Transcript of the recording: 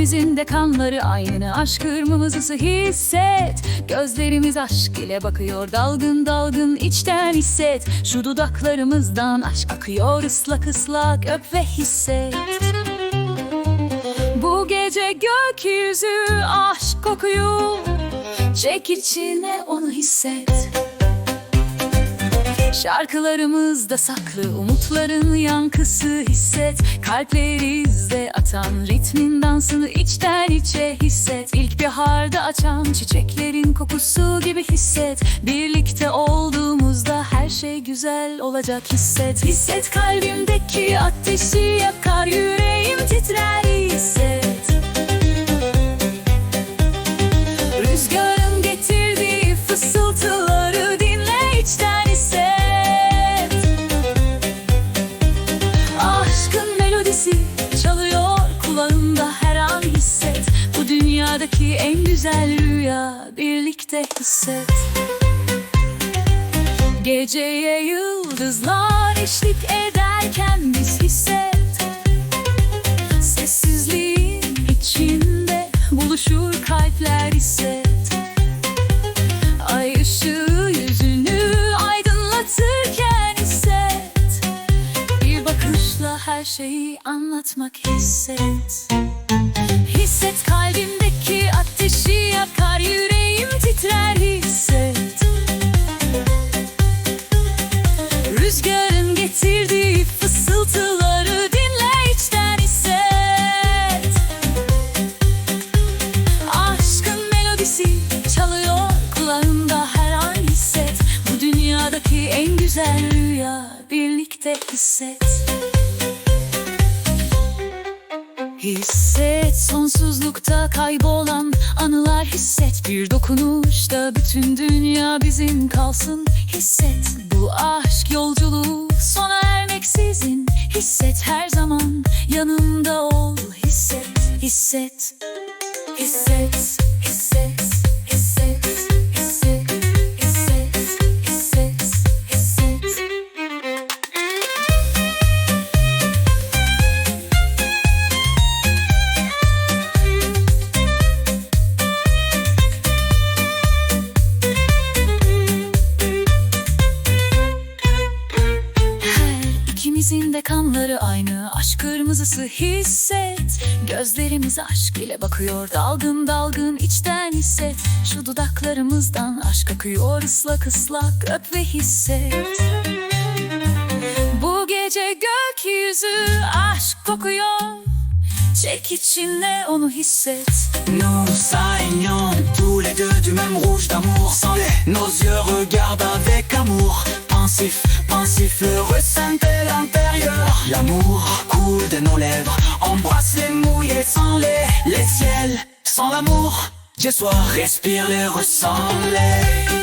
İkimizin de kanları aynı Aşk kırmızısı hisset. Gözlerimiz aşk ile bakıyor Dalgın dalgın içten hisset. Şu dudaklarımızdan aşk akıyor ıslak ıslak öp ve hisset. Bu gece gökyüzü aşk kokuyor. Çek içine onu hisset Şarkılarımızda saklı umutların yankısı hisset. Kalplerimizde atan ritmin dansını içten içe hisset. İlkbaharda açan çiçeklerin kokusu gibi hisset. Birlikte olduğumuzda her şey güzel olacak hisset. Hisset kalbimdeki ateşi yakar yüreğim titrer hisset dünyadaki en güzel rüya birlikte hisset. Geceye yıldızlar eşlik ederken biz hisset. Sessizliğin içinde buluşur kalpler hisset. Ay ışığı yüzünü aydınlatırken hisset. Bir bakışla her şeyi anlatmak hisset. Hisset kalbimdeki en güzel rüya birlikte hisset. Hisset sonsuzlukta kaybolan anılar hisset. Bir dokunuşta bütün dünya bizim kalsın Hisset. Bu aşk yolculuğu sona ermeksizin Hisset her zaman yanımda ol hisset Hisset Hisset ikimizin kanları aynı. Aşk kırmızısı hisset. Gözlerimiz aşk ile bakıyor. Dalgın dalgın içten hisset. Şu dudaklarımızdan aşk akıyor ıslak ıslak. Öp ve hisset. Bu gece gökyüzü aşk kokuyor. Çek içine onu hisset. Nous l'intérieur. L'amour coule de nos lèvres. Embrasse les mouillés sans les Les ciels. Sans l'amour Je sois respire les ressens les